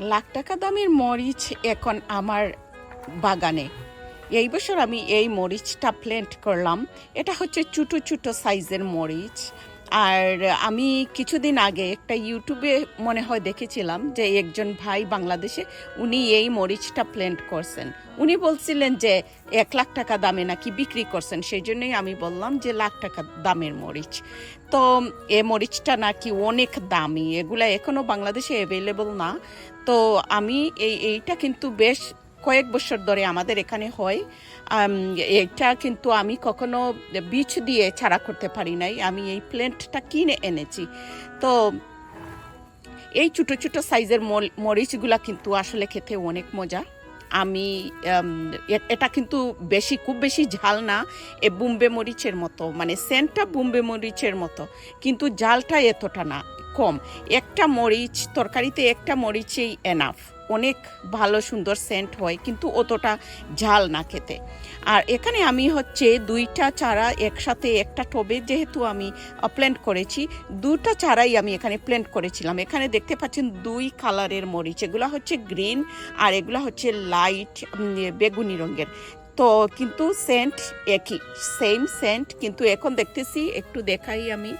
লাখ টাকা দামের মরিচ এখন আমার বাগানে। এই বছর আমি এই মরিচটা প্ল্যান্ট করলাম। এটা হচ্ছে ছোটো ছোটো সাইজের মরিচ। আর আমি কিছুদিন আগে একটা ইউটিউবে মনে হয় দেখেছিলাম যে একজন ভাই বাংলাদেশে উনি এই মরিচটা প্ল্যান্ট করছেন। উনি বলছিলেন যে এক লাখ টাকা দামে নাকি বিক্রি করছেন সেই জন্যই আমি বললাম যে লাখ টাকা দামের মরিচ। তো এ মরিচটা নাকি অনেক দামি, এগুলা এখনও বাংলাদেশে অ্যাভেলেবল না। তো আমি এই, এইটা কিন্তু বেশ কয়েক বছর ধরে আমাদের এখানে হয়। এটা কিন্তু আমি কখনো বীজ দিয়ে ছাড়া করতে পারি নাই। আমি এই প্ল্যান্টটা কিনে এনেছি। তো এই ছোটো ছোটো সাইজের মরিচগুলা কিন্তু আসলে খেতে অনেক মজা। আমি এটা কিন্তু বেশি, খুব বেশি ঝাল না, এ বুম্বে মরিচের মতো মানে সেন্টটা বুম্বে মরিচের মতো। কিন্তু ঝালটা এতটা না, কম। একটা মরিচ, তরকারিতে একটা মরিচেই এনাফ অনেক ভালো, সুন্দর সেন্ট হয়, কিন্তু অতটা ঝাল না খেতে। আর এখানে আমি হচ্ছে দুইটা চারা একসাথে একটা টবে যেহেতু আমি প্ল্যান্ট করেছি, দুটা চারাই আমি এখানে প্ল্যান্ট করেছিলাম। এখানে দেখতে পাচ্ছেন দুই কালারের মরিচ, এগুলো হচ্ছে গ্রিন আর এগুলো হচ্ছে লাইট বেগুনি রঙের। তো কিন্তু সেন্ট একই সেম সেন্ট কিন্তু এখন দেখতেছি, একটু দেখাই আমি।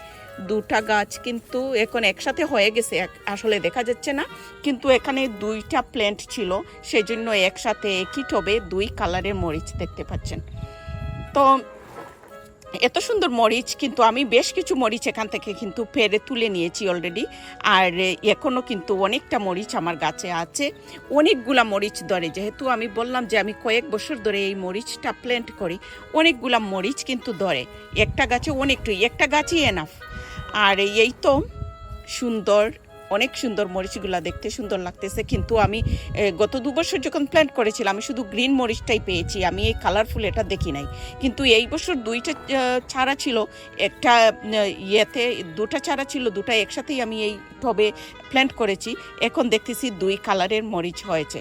দুটা গাছ কিন্তু এখন একসাথে হয়ে গেছে আসলে দেখা যাচ্ছে না। কিন্তু এখানে দুইটা প্ল্যান্ট ছিল সেই জন্য একসাথে একই টবে দুই কালারের মরিচ দেখতে পাচ্ছেন। তো এত সুন্দর মরিচ, কিন্তু আমি বেশ কিছু মরিচ এখান থেকে কিন্তু পেরে তুলে নিয়েছি অলরেডি আর এখনও কিন্তু অনেকটা মরিচ আমার গাছে আছে। অনেকগুলা মরিচ ধরে, যেহেতু আমি বললাম যে আমি কয়েক বছর ধরে এই মরিচটা প্ল্যান্ট করি, অনেকগুলা মরিচ কিন্তু ধরে। একটা গাছে অনেকটাই, একটা গাছই এনাফ আর এই তো সুন্দর, অনেক সুন্দর মরিচগুলো দেখতে সুন্দর লাগতেছে। কিন্তু আমি গত দু বছর যখন প্ল্যান্ট করেছিলাম, আমি শুধু গ্রিন মরিচটাই পেয়েছি, আমি এই কালারফুল এটা দেখি নাই। কিন্তু এই বছর দুইটা চারা ছিল, একটা ইয়েতে দুটা চারা ছিল, দুটা একসাথেই আমি এই টবে প্ল্যান্ট করেছি। এখন দেখতেছি দুই কালারের মরিচ হয়েছে।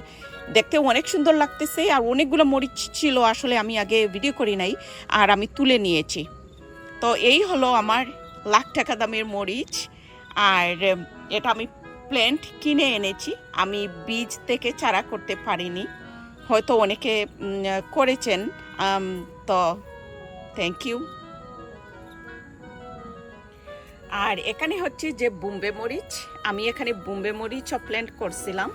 দেখতে অনেক সুন্দর লাগতেছে, আর অনেকগুলো মরিচ ছিল, আসলে আমি আগে ভিডিও করি নাই, আর আমি তুলে নিয়েছি। তো এই হলো আমার লাখ টাকা দামের মরিচ। আর এটা আমি প্ল্যান্ট কিনে এনেছি। আমি বীজ থেকে চারা করতে পারিনি। হয়তো অনেকে করেছেন। তো থ্যাংক ইউ আর এখানে হচ্ছে যে বুম্বে মরিচ। আমি এখানে বুম্বে মরিচও প্ল্যান্ট করছিলাম।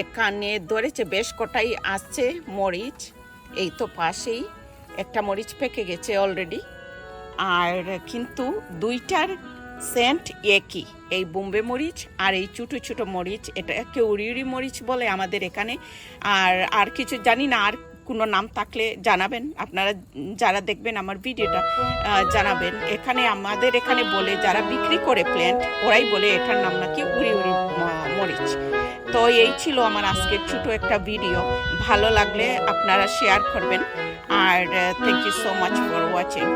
এখানে ধরেছে বেশ কটাই আসছে মরিচ। এই তো পাশেই একটা মরিচ পেকে গেছে অলরেডি আর কিন্তু দুইটার সেন্ট একই। এই বোম্বে মরিচ আর এই ছোটো ছোটো মরিচ এটাকে উড়ি মরিচ বলে আমাদের এখানে। আর আর কিছু জানি না, আর কোনো নাম থাকলে জানাবেন। আপনারা যারা দেখবেন আমার ভিডিওটা জানাবেন। এখানে আমাদের এখানে বলে যারা বিক্রি করে প্ল্যান্ট ওরাই বলে এটার নাম নাকি উড়ি উড়ি মরিচ। তো এই ছিল আমার আজকের ছোট একটা ভিডিও। ভালো লাগলে আপনারা শেয়ার করবেন। আর thank you so much for watching